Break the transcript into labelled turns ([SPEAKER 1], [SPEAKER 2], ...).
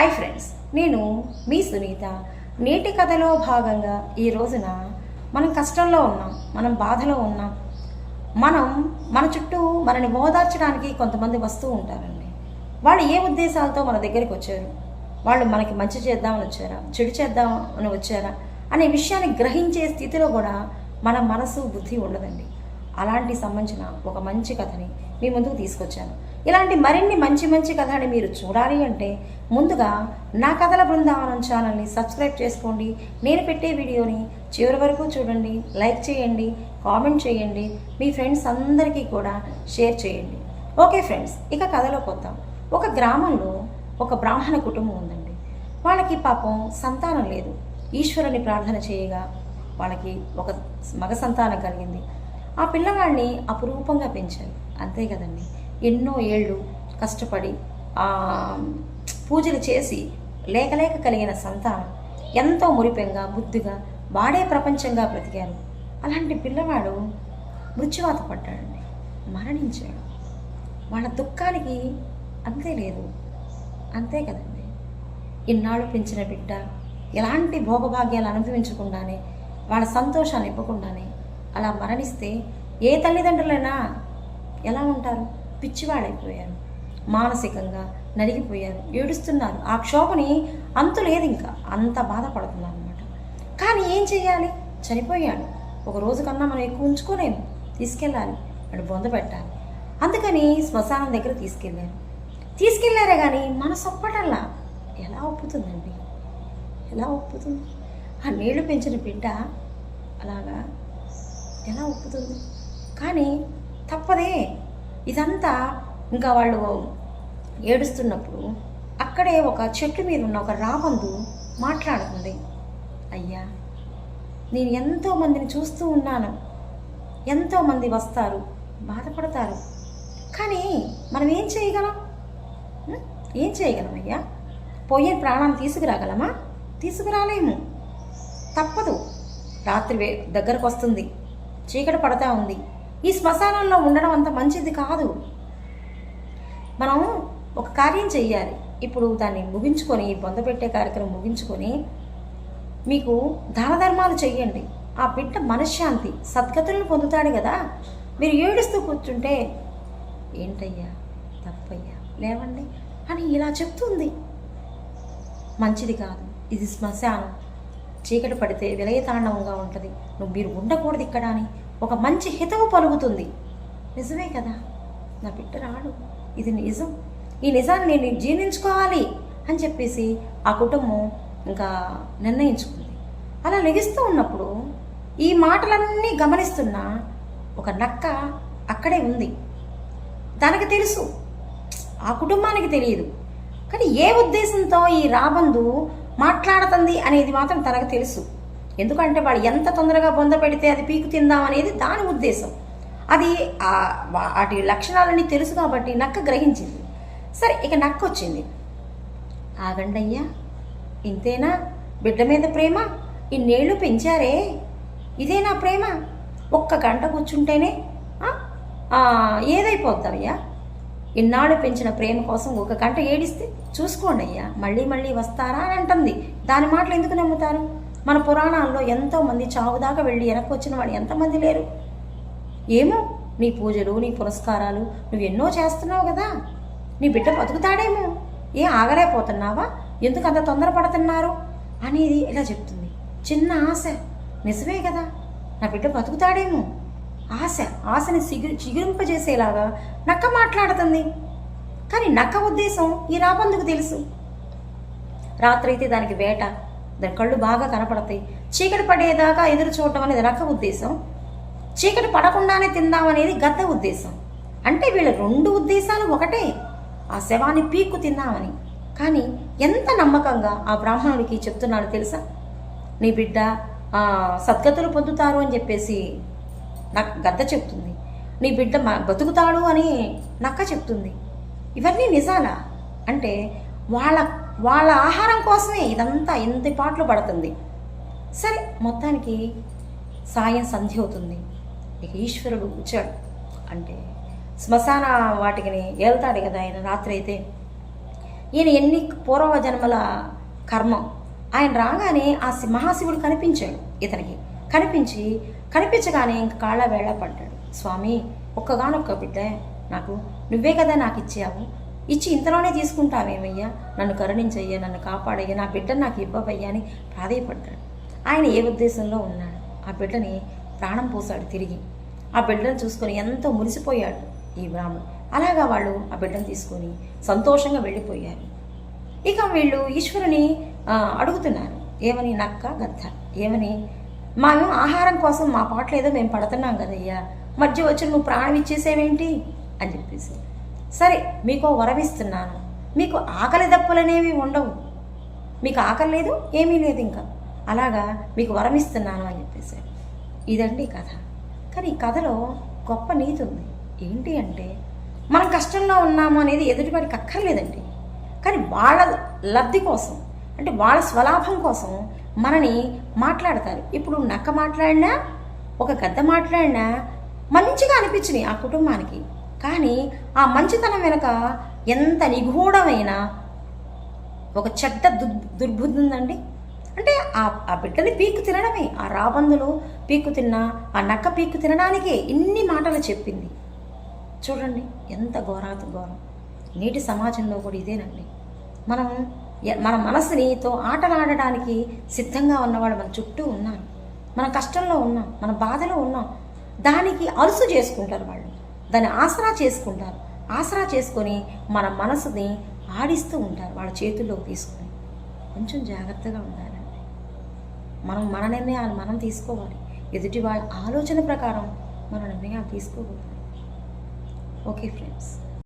[SPEAKER 1] Hi friends నేను మీ సునీత. నేటి కథలో భాగంగా ఈ రోజున మనం కష్టంలో ఉన్నాం మనం బాధలో ఉన్నాం. మనం మన చుట్టూ మనని ఓదార్చడానికి కొంతమంది వస్తూ ఉంటారండి. వాళ్ళు ఏ ఉద్దేశాలతో మన దగ్గరికి వచ్చారు? వాళ్ళు మనకి మంచి చేద్దామని వచ్చారా? చెడు చేద్దామని వచ్చారా? అనే విషయాన్ని గ్రహించే స్థితిలో కూడా మన మనసు బుద్ధి ఉండదండి. అలాంటి సంబంధించిన ఒక మంచి కథని మీ ముందుకు తీసుకొచ్చాను. ఇలాంటి మరిన్ని మంచి మంచి కథని మీరు చూడాలి అంటే ముందుగా నా కథల బృందావనం ఛానల్ని సబ్స్క్రైబ్ చేసుకోండి. నేను పెట్టే వీడియోని చివరి వరకు చూడండి లైక్ చేయండి కామెంట్ చేయండి మీ ఫ్రెండ్స్ అందరికీ కూడా షేర్ చేయండి. ఓకే ఫ్రెండ్స్ ఇక కథలోకి వద్దాం. ఒక గ్రామంలో ఒక బ్రాహ్మణ కుటుంబం ఉందండి. వాళ్ళకి పాపం సంతానం లేదు. ఈశ్వరుని ప్రార్థన చేయగా వాళ్ళకి ఒక మగ సంతానం కలిగింది. ఆ పిల్లవాడిని అపురూపంగా పెంచారు. అంతే కదండి. ఎన్నో ఏళ్ళు కష్టపడి పూజలు చేసి లేక కలిగిన సంతానం ఎంతో మురిపెంగా బుద్ధిగా వాడే ప్రపంచంగా బ్రతికారు. అలాంటి పిల్లవాడు మృత్యువాత పడ్డాడండి. మరణించాడు. వాళ్ళ దుఃఖానికి అంతే లేదు. అంతే కదండి. ఇన్నాళ్ళు పెంచిన బిడ్డ ఎలాంటి భోగభాగ్యాలు అనుభవించకుండానే వాళ్ళ సంతోషాన్ని ఇవ్వకుండానే అలా మరణిస్తే ఏ తల్లిదండ్రులైనా ఎలా ఉంటారు? పిచ్చివాడైపోయారు. మానసికంగా నలిగిపోయారు. ఏడుస్తున్నారు. ఆ క్షోభని అంతు లేదు ఇంకా. అంత బాధపడుతున్నారు అనమాట కానీ ఏం చేయాలి చనిపోయాడు. ఒక రోజు కన్నా మనం ఎక్కువ ఉంచుకోలేము తీసుకెళ్ళాలి. వాడు బొంద పెట్టాలి. అందుకని శ్మశానం దగ్గర తీసుకెళ్ళారు. తీసుకెళ్ళారే కానీ మనసు ఒప్పటల్లా ఎలా ఒప్పుతుందండి? ఎలా ఒప్పుతుంది? ఆ నీళ్ళు పెంచిన బిడ్డ అలాగా ఎలా ఒప్పుతుంది? కానీ తప్పదే. ఇదంతా ఇంకా వాళ్ళు ఏడుస్తున్నప్పుడు అక్కడే ఒక చెట్టు మీద ఉన్న ఒక రాబందు మాట్లాడుతుంది. అయ్యా నేను ఎంతోమందిని చూస్తూ ఉన్నాను. ఎంతోమంది వస్తారు బాధపడతారు. కానీ మనం ఏం చేయగలం? ఏం చేయగలం అయ్యా? పోయే ప్రాణాన్ని తీసుకురాగలమా? తీసుకురాలేము. తప్పదు. రాత్రి వే దగ్గరకు వస్తుంది. చీకటి పడతా ఉంది. ఈ శ్మశానంలో ఉండడం అంత మంచిది కాదు. మనం ఒక కార్యం చెయ్యాలి. ఇప్పుడు దాన్ని ముగించుకొని బొందపెట్టే కార్యక్రమం ముగించుకొని మీకు దాన ధర్మాలు చెయ్యండి. ఆ బిడ్డ మనశ్శాంతి సద్గతులను పొందుతాడు కదా. మీరు ఏడుస్తూ కూర్చుంటే ఏంటయ్యా తప్పయ్యా లేవండి అని ఇలా చెప్తుంది. మంచిది కాదు. ఇది శ్మశానం. చీకటి పడితే విలయతాండవంగా ఉంటుంది. నువ్వు మీరు ఉండకూడదు ఇక్కడ అని ఒక మంచి హితవు పలుకుతుంది. నిజమే కదా? నా బిడ్డ రాడు. ఇది నిజం. ఈ నిజాన్ని నేను జీర్ణించుకోవాలి అని చెప్పేసి ఆ కుటుంబం ఇంకా నిర్ణయించుకుంది. అలా లెగిస్తూ ఉన్నప్పుడు ఈ మాటలన్నీ గమనిస్తున్న ఒక నక్క అక్కడే ఉంది. తనకు తెలుసు. ఆ కుటుంబానికి తెలియదు. కానీ ఏ ఉద్దేశంతో ఈ రాబందు మాట్లాడుతుంది అనేది మాత్రం తనకు తెలుసు. ఎందుకంటే వాడు ఎంత తొందరగా బొంద పెడితే అది పీకు తిందాం అనేది దాని ఉద్దేశం. అది వాటి లక్షణాలన్నీ తెలుసు కాబట్టి నక్క గ్రహించింది. సరే ఇక నక్క వచ్చింది. ఆగండయ్యా ఇంతేనా? బిడ్డ మీద ప్రేమ? ఇన్నేళ్ళు పెంచారే? ఇదేనా ప్రేమ? ఒక్క గంట కూర్చుంటేనే ఆ? ఏదైపోద్దామయ్యా ఇన్నాళ్ళు పెంచిన ప్రేమ కోసం ఒక గంట ఏడిస్తే చూసుకోండి అయ్యా మళ్ళీ మళ్ళీ వస్తారా అని అంటుంది. దాని మాటలు ఎందుకు నమ్ముతారు? మన పురాణాల్లో ఎంతోమంది చావుదాకా చావు దాకా వెళ్ళి వెనక్కి వచ్చిన వాడు ఎంతమంది లేరు? ఏమో నీ పూజలు నీ పురస్కారాలు నువ్వు ఎన్నో చేస్తున్నావు కదా. నీ బిడ్డ బతుకుతాడేమో. ఏ ఆగలేకపోతున్నావా? ఎందుకు అంత తొందరపడుతున్నారు? అనేది ఇలా చెప్తుంది. చిన్న ఆశ. నిజమే కదా. నా బిడ్డ బతుకుతాడేమో. ఆశ. ఆశని చిగురు చిగురింపజేసేలాగా నక్క మాట్లాడుతుంది. కానీ నక్క ఉద్దేశం ఈ రాబందుకు తెలుసు. రాత్రి అయితే దానికి వేట. దాని కళ్ళు బాగా కనపడతాయి. చీకటి పడేదాకా ఎదురు చూడటం అనేది రక ఉద్దేశం. చీకటి పడకుండానే తిందామనేది గద్ద ఉద్దేశం. అంటే వీళ్ళ రెండు ఉద్దేశాలు ఒకటే. ఆ శవాన్ని పీక్కు తిందామని. కానీ ఎంత నమ్మకంగా ఆ బ్రాహ్మణుడికి చెప్తున్నాడు తెలుసా? నీ బిడ్డ సద్గతులు పొందుతారు అని చెప్పేసి నాకు గద్ద చెప్తుంది. నీ బిడ్డ బతుకుతాడు అని నక్క చెప్తుంది. ఇవన్నీ నిజాలా? అంటే వాళ్ళ వాళ్ళ ఆహారం కోసమే ఇదంతా ఎంత పాటలు పడుతుంది. సరే మొత్తానికి సాయం సంధ్య అవుతుంది. ఇక ఈశ్వరుడు వచ్చాడు. అంటే శ్మశాన వాటికి వెళ్తాడు కదా ఆయన రాత్రి అయితే. ఈయన ఎన్ని పూర్వ జన్మల కర్మం. ఆయన రాగానే ఆ మహాశివుడు కనిపించాడు ఇతనికి. కనిపించి కనిపించగానే ఇంక కాళ్ళ వేళ పడ్డాడు. స్వామి ఒక్కగానొక్క బిడ్డ నాకు నువ్వే కదా నాకు ఇచ్చావు. ఇచ్చి ఇంతలోనే తీసుకుంటావేమయ్యా? నన్ను కరుణించయ్యా నన్ను కాపాడయ్యా నా బిడ్డ నాకు ఇవ్వవయ్యా అని ప్రాధేయపడ్డాడు. ఆయన ఏ ఉద్దేశంలో ఉన్నాడు? ఆ బిడ్డని ప్రాణం పోసాడు తిరిగి. ఆ బిడ్డను చూసుకొని ఎంతో మురిసిపోయాడు ఈ బ్రాహ్మణుడు అలాగా వాళ్ళు ఆ బిడ్డను తీసుకొని సంతోషంగా వెళ్ళిపోయారు. ఇక వీళ్ళు ఈశ్వరుని అడుగుతున్నారు. ఏమని నక్క గద్ద? ఏమని? మేము ఆహారం కోసం మా పాటలు ఏదో మేము పడుతున్నాం కదయ్యా. మధ్య వచ్చి నువ్వు ప్రాణం ఇచ్చేసేవేంటి? అని చెప్పేసి. సరే మీకు వరం ఇస్తున్నాను మీకు ఆకలి దప్పులనేవి ఉండవు. మీకు ఆకలి లేదు ఏమీ లేదు ఇంకా. అలాగా మీకు వరం ఇస్తున్నాను అని చెప్పేసి. ఇదండి కథ. కానీ ఈ కథలో గొప్ప నీతి ఉంది. ఏంటి అంటే మనం కష్టంలో ఉన్నాము అనేది ఎదుటివాడికి అక్కర్లేదండి. కానీ వాళ్ళ లబ్ధి కోసం అంటే వాళ్ళ స్వలాభం కోసం మనని మాట్లాడతారు. ఇప్పుడు నక్క మాట్లాడినా ఒక గద్ద మాట్లాడినా మంచిగా అనిపించినాయి ఆ కుటుంబానికి. కానీ ఆ మంచితనం వెనక ఎంత నిగూఢమైన ఒక చెడ్డ దుర్ దుర్బుద్ధి ఉందండి అంటే ఆ ఆ బిడ్డని పీక్కు తినడమే ఆ రాబందులు పీక్కు తిన్నా ఆ నక్క పీక్కు తినడానికే ఇన్ని మాటలు చెప్పింది. చూడండి ఎంత ఘోరాత ఘోరం. నేటి సమాజంలో కూడా ఇదేనండి. మనం మన మనసునితో ఆటలాడడానికి సిద్ధంగా ఉన్నవాళ్ళు మన చుట్టూ ఉన్నారు మన కష్టంలో ఉన్నాం మన బాధలో ఉన్నాం. దానికి అరుసు చేసుకుంటారు వాళ్ళు. దాన్ని ఆసరా చేసుకుంటారు. ఆసరా చేసుకొని మన మనసుని ఆడిస్తూ ఉంటారు వాళ్ళ చేతుల్లోకి తీసుకొని. కొంచెం జాగ్రత్తగా ఉండాలండి. మనం మన నిర్ణయాలు మనం తీసుకోవాలి. ఎదుటి వాళ్ళ ఆలోచన ప్రకారం మన నిర్ణయాలు తీసుకోకూడదు. Okay friends